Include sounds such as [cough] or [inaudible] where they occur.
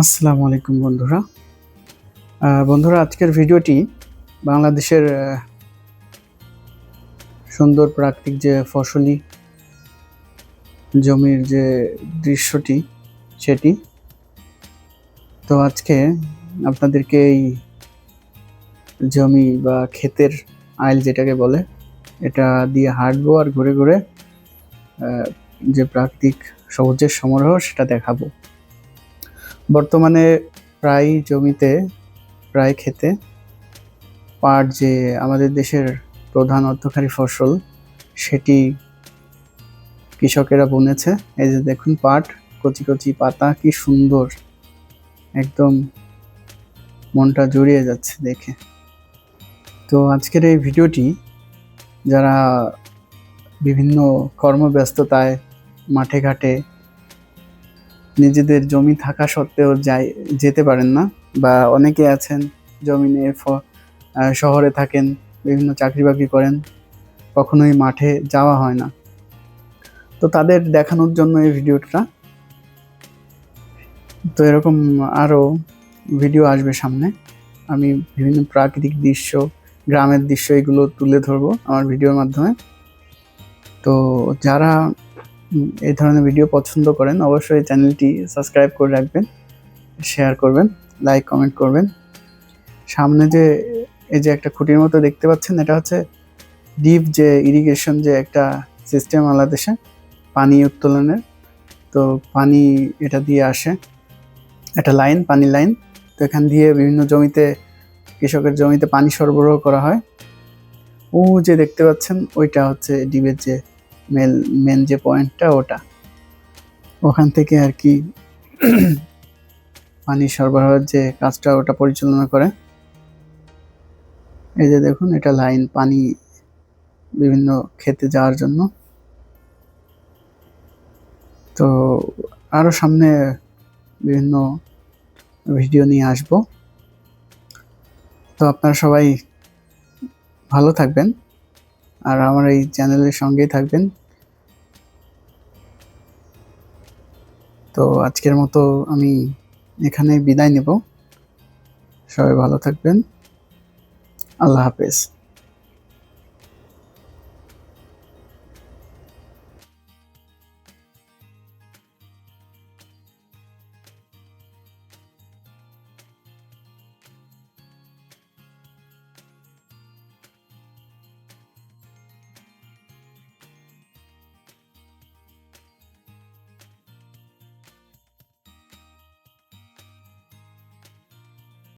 আসসালামু আলাইকুম বন্ধুরা। বন্ধুরা, আজকের ভিডিওটি বাংলাদেশের সুন্দর প্রাকৃতিক যে ফসলি জমির যে দৃশ্যটি, সেটি। তো আজকে আপনাদেরকে এই জমি বা ক্ষেতের আইল যেটাকে বলে, এটা দিয়ে হাঁটবো আর ঘুরে ঘুরে যে প্রাকৃতিক সবুজের সমারোহ, সেটা দেখাবো। বর্তমানে প্রায় জমিতে, প্রায় খেতে পাট যে আমাদের দেশের প্রধান অর্থকারী ফসল, সেটি কৃষকেরা বুনেছে। এই যে দেখুন পাট, কচি কচি পাতা, কি সুন্দর। একদম মনটা জড়িয়ে যাচ্ছে দেখে। তো আজকের এই ভিডিওটি, যারা বিভিন্ন কর্মব্যস্ততায় মাঠে ঘাটে নিজেদের জমি থাকা সত্ত্বেও যাই, যেতে পারেন না বা অনেকে আছেন জমি নিয়ে শহরে থাকেন, বিভিন্ন চাকরি বাকরি করেন, কখনোই মাঠে যাওয়া হয় না। তো তাদের দেখানোর জন্য এই ভিডিওটা। তো এরকম আরও ভিডিও আসবে সামনে। আমি বিভিন্ন প্রাকৃতিক দৃশ্য, গ্রামের দৃশ্য এগুলো তুলে ধরবো আমার ভিডিওর মাধ্যমে। তো যারা এই ধরনের ভিডিও পছন্দ করেন, অবশ্যই চ্যানেলটি সাবস্ক্রাইব করে রাখবেন শেয়ার করবেন লাইক কমেন্ট করবেন। সামনে যে, এই যে একটা খুঁটির মতো দেখতে পাচ্ছেন, এটা হচ্ছে ডিপ যে ইরিগেশন যে একটা সিস্টেম বাংলাদেশে পানি উত্তোলনের। তো পানি এটা দিয়ে আসে, একটা লাইন পানি লাইন তো এখান দিয়ে বিভিন্ন জমিতে, কৃষকের জমিতে পানি সরবরাহ করা হয়। ও যে দেখতে পাচ্ছেন, ওইটা হচ্ছে ডিবের যে মেল মেন যে পয়েন্টটা ওটা। ওখান থেকে আর কি [clears throat] পানি সরবরাহের যে কাজটা ওটা পরিচালনা করে। এই যে দেখুন, এটা লাইন পানি বিভিন্ন খেতে যাওয়ার জন্য। তো আরও সামনে বিভিন্ন ভিডিও নিয়ে আসব। তো আপনারা সবাই ভালো থাকবেন। আর আমার এই চ্যানেলের সঙ্গেই থাকবেন। তো আজকের মতো আমি এখানে বিদায় নেব। সবাই ভালো থাকবেন। আল্লাহ হাফেজ।